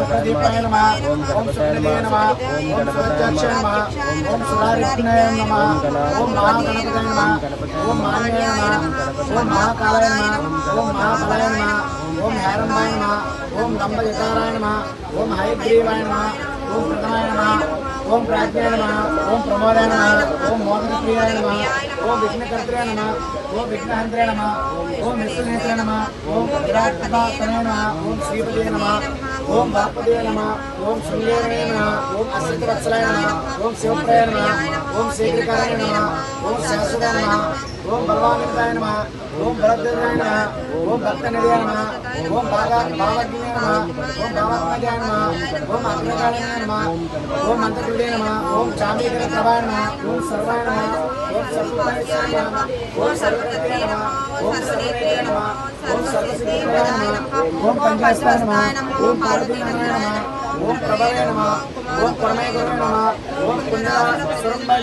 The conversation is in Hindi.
సుఖదీపాయ నమ ఓం సుఖదేవ నమ ఓం సురాధ్యక్ష నమ ఓం సురారిష్ణయ నమ ఓం మహాగణపతయ నమ ఓం మాన్యాయ నమ ఓం మహాకాలాయ నమ ఓం మహాఫలాయ నమ ఓం హేరంబాయ నమ ఓం దంభయకారాయ నమ ఓం హయగ్రీవాయ నమ ఓం ప్రథమాయ నమ ఓం ప్రాజ్ఞాయ నమ ఓం ప్రమోదాయ నమ ఓం మోదనప్రియాయ నమ విరాట్ ఓం శ్రీపదే నమ ओम बापदे नमः ओम शृंगेरणे नमः ओम असितवत्सलाय नमः ओम शिवप्राय नमः ओम शीघ्रकाराय नमः ओम शाश्वताय नमः ओम बलवानिताय नमः ओम बलदेवाय नमः ओम भक्तनिधे नमः ओम भागा भावज्ञे नमः ओम भावात्मजाय नमः ओम अग्रकालाय नमः ओम मंत्रकृते नमः ओम चामीकर प्रभाय नमः ओम सर्वाय नमः ओम सर्वोपनिषाय नमः ओम सर्वकृते नमः ओम सर्वनेत्रे नमः ओम सर्वसिद्धिप्रदाय नमः ओम पंचास्ताय नमः ओम पार्वतीनाय नमः ओम प्रभवे नमः ओम परमे गुरवे नमः ओम कुंडला स्वरूपाय